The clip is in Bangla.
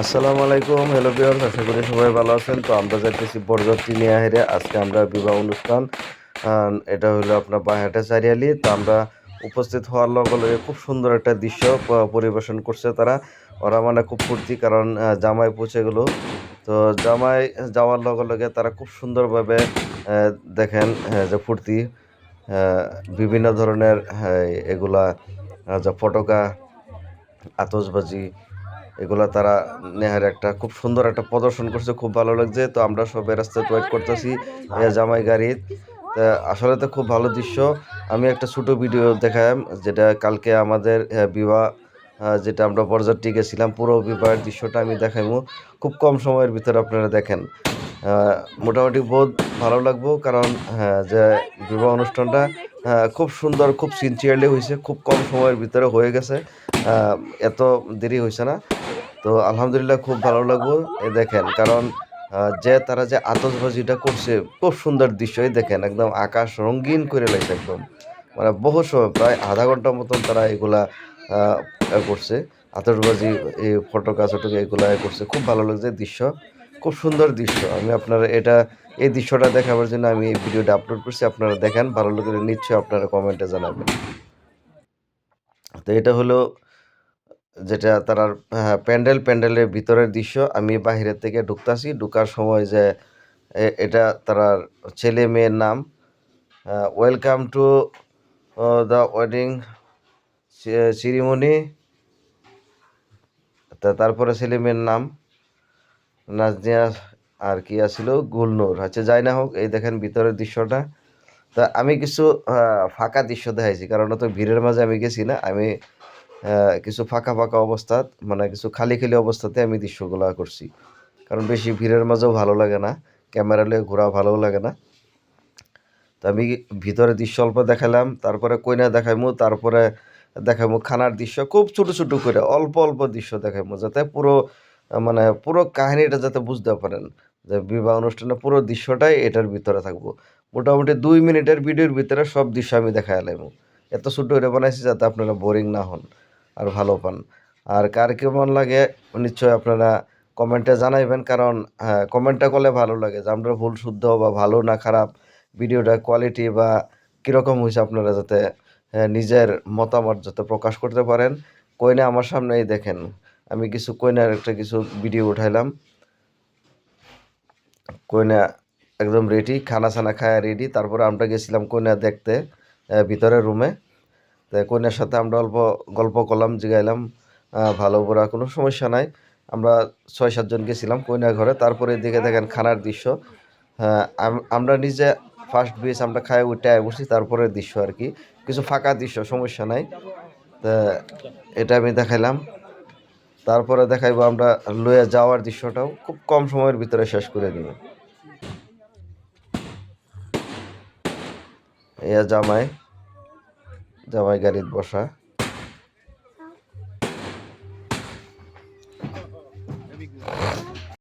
আসসালামু আলাইকুম। হ্যালো ভিউয়ার্স আশা করি সবাই ভালো আছেন। তো আমরা যাইতেছি বরযাত্রী নিয়ে হেরে আজকে আমরা বিবাহ অনুষ্ঠান এটা হলো আপনার বাহাটা চারিয়ালি তো আমরা উপস্থিত হওয়ার লগে লগে খুব সুন্দর একটা দৃশ্য পরিবেশন করছে তারা। ওরা মানে খুব ফুর্তি, কারণ জামাই পৌঁছে গেল। তো জামাই যাওয়ার লগে লগে তারা খুব সুন্দরভাবে দেখেন যে ফুর্তি বিভিন্ন ধরনের এগুলা যে ফটকা, আতশবাজি এগুলা তারা নেহার একটা খুব সুন্দর একটা প্রদর্শন করছে, খুব ভালো লাগছে। তো আমরা সব রাস্তায় ওয়েট করতেছি জামাই গাড়ির। আসলে তো খুব ভালো দৃশ্য। আমি একটা ছোটো ভিডিও দেখাম যেটা কালকে আমাদের বিবাহ যেটা আমরা বরযাত্রী গেছিলাম পুরো বিবাহের দৃশ্যটা আমি দেখাইমু। খুব কম সময়ের ভিতরে আপনারা দেখেন। মোটামুটি বহুত ভালো লাগবো কারণ হ্যাঁ যে বিবাহ অনুষ্ঠানটা আহ, খুব সুন্দর খুব সিনসিয়ারলি হয়েছে খুব কম সময়ের ভিতরে হয়ে গেছে এত দেরি হয়েছে না। তো আলহামদুলিল্লাহ খুব ভালো লাগবো দেখেন কারণ যে তারা যে আতশবাজিটা করছে খুব সুন্দর দৃশ্যই দেখেন একদম আকাশ রঙিন করে লাগছে একদম। মানে বহু সময় প্রায় আধা ঘণ্টার মতন তারা এগুলা করছে আতশবাজি এই ফটকা চটকা এগুলা করছে খুব ভালো লাগছে দৃশ্য। খুব সুন্দর দৃশ্য। আমি আপনারা এটা, এই দৃশ্যটা দেখাবার জন্য আমি এই ভিডিওটা আপলোড করছি, আপনারা দেখেন, ভালো লাগলে নিশ্চয়ই আপনারা কমেন্টে জানাবেন। তো এটা হলো যেটা তার প্যান্ডেল, প্যান্ডেলের ভিতরের দৃশ্য। আমি বাহিরের থেকে ঢুকতাছি, ঢুকার সময় যে এটা তার ছেলে মেয়ের নাম। Welcome to the wedding ceremony তারপরে ছেলে মেয়ের নাম। নাজনিয়া আর কি আছিল? গুলনুর। আচ্ছা যাই না হোক, এই দেখেন ভিতরের দৃশ্যটা। তা আমি কিছু ফাঁকা দৃশ্য দেখাইছি, কারণ তো ভিড়ের মাঝে আমি গেছি না। আমি কিছু ফাঁকা ফাঁকা অবস্থা মানে কিছু খালি খালি অবস্থাতে আমি দৃশ্যগুলো করছি। কারণ বেশি ভিড়ের মাঝেও ভালো লাগে না, ক্যামেরা নিয়ে ঘোরা ভালোও লাগে না। তো আমি ভিতরে দৃশ্য অল্প দেখালাম, তারপরে কইনা দেখাইমু, তারপরে দেখাইমু খানার দৃশ্য, খুব ছোট ছোট করে অল্প অল্প দৃশ্য দেখাইমু, যাতে পুরো মানে পুরো কাহিনীটা যাতে বুঝতে পারেন যে বিবাহ অনুষ্ঠানের পুরো দৃশ্যটাই এটার ভিতরে থাকব। মোটামুটি দুই মিনিটের ভিডিওর ভিতরে সব দৃশ্য আমি দেখা এলাম এত ছোট করে বানাইছি যাতে আপনারা বোরিং না হন আর ভালো পান। আর কার কেমন লাগে নিশ্চয়ই আপনারা কমেন্টে জানাইবেন, কারণ হ্যাঁ কমেন্টটা করলে ভালো লাগে যে আমরা ভুল, শুদ্ধ বা ভালো না খারাপ ভিডিওটা কোয়ালিটি বা কীরকম হয়েছে আপনারা যাতে নিজের মতামত যাতে প্রকাশ করতে পারেন। কইনা আমার সামনেই দেখেন। আমি কিছু কইনার একটা কিছু ভিডিও উঠাইলাম। কয়না একদম রেডি খানা ছানা খায়া রেডি তারপরে আমরা গেছিলাম কইনা দেখতে আহ, ভিতরের রুমে তো কইনার সাথে আমরা অল্প গল্প করলাম জিগাইলাম ভালো বুড়া কোনো সমস্যা নাই। আমরা ছয় সাতজন গেছিলাম কইনা ঘরে। তারপরে এদিকে দেখেন খানার দৃশ্য। হ্যাঁ আম- আমরা নিজে ফার্স্ট বেস আমরা খাই উঠে বসি তারপরে দৃশ্য আর কি। কিছু ফাঁকা দৃশ্য সমস্যা নাই। তা এটা আমি দেখাইলাম। তারপরে দেখাইবো আমরা লয়ে যাওয়ার দৃশ্যটাও খুব কম সময়ের ভিতরে শেষ করে দিব। এয়া জামাই জামাই গাড়িত বসা।